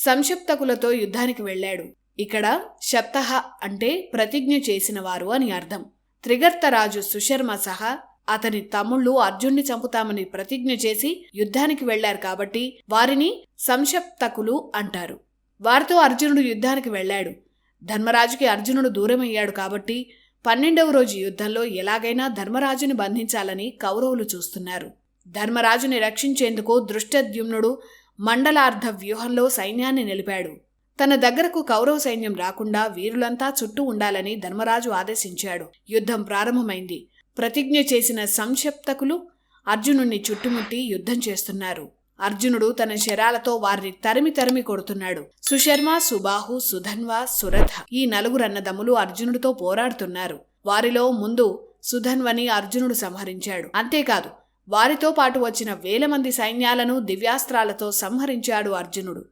సంక్షిప్తకులతో యుద్ధానికి వెళ్ళాడు. ఇక్కడ శప్తహ అంటే ప్రతిజ్ఞ చేసిన వారు అని అర్థం. త్రిగర్తరాజు సుశర్మ సహా అతని తమ్ముళ్ళు అర్జున్ని చంపుతామని ప్రతిజ్ఞ చేసి యుద్ధానికి వెళ్ళారు కాబట్టి వారిని సంక్షప్తకులు అంటారు. వారితో అర్జునుడు యుద్ధానికి వెళ్ళాడు. ధర్మరాజుకి అర్జునుడు దూరమయ్యాడు కాబట్టి పన్నెండవ రోజు యుద్ధంలో ఎలాగైనా ధర్మరాజుని బంధించాలని కౌరవులు చూస్తున్నారు. ధర్మరాజుని రక్షించేందుకు దృష్టద్యుమ్నుడు మండలార్ధ వ్యూహంలో సైన్యాన్ని నిలిపాడు. తన దగ్గరకు కౌరవ సైన్యం రాకుండా వీరులంతా చుట్టూ ఉండాలని ధర్మరాజు ఆదేశించాడు. యుద్ధం ప్రారంభమైంది. ప్రతిజ్ఞ చేసిన సంక్షిప్తకులు అర్జునుణ్ణి చుట్టుముట్టి యుద్ధం చేస్తున్నారు. అర్జునుడు తన శరాలతో వారిని తరిమి తరిమి కొడుతున్నాడు. సుశర్మ సుబాహు సుధన్వ సురథ ఈ నలుగురు అన్నదమ్ములు అర్జునుడితో పోరాడుతున్నారు. వారిలో ముందు సుధన్వని అర్జునుడు సంహరించాడు. అంతేకాదు వారితో పాటు వచ్చిన వేల మంది సైన్యాలను దివ్యాస్త్రాలతో సంహరించాడు అర్జునుడు.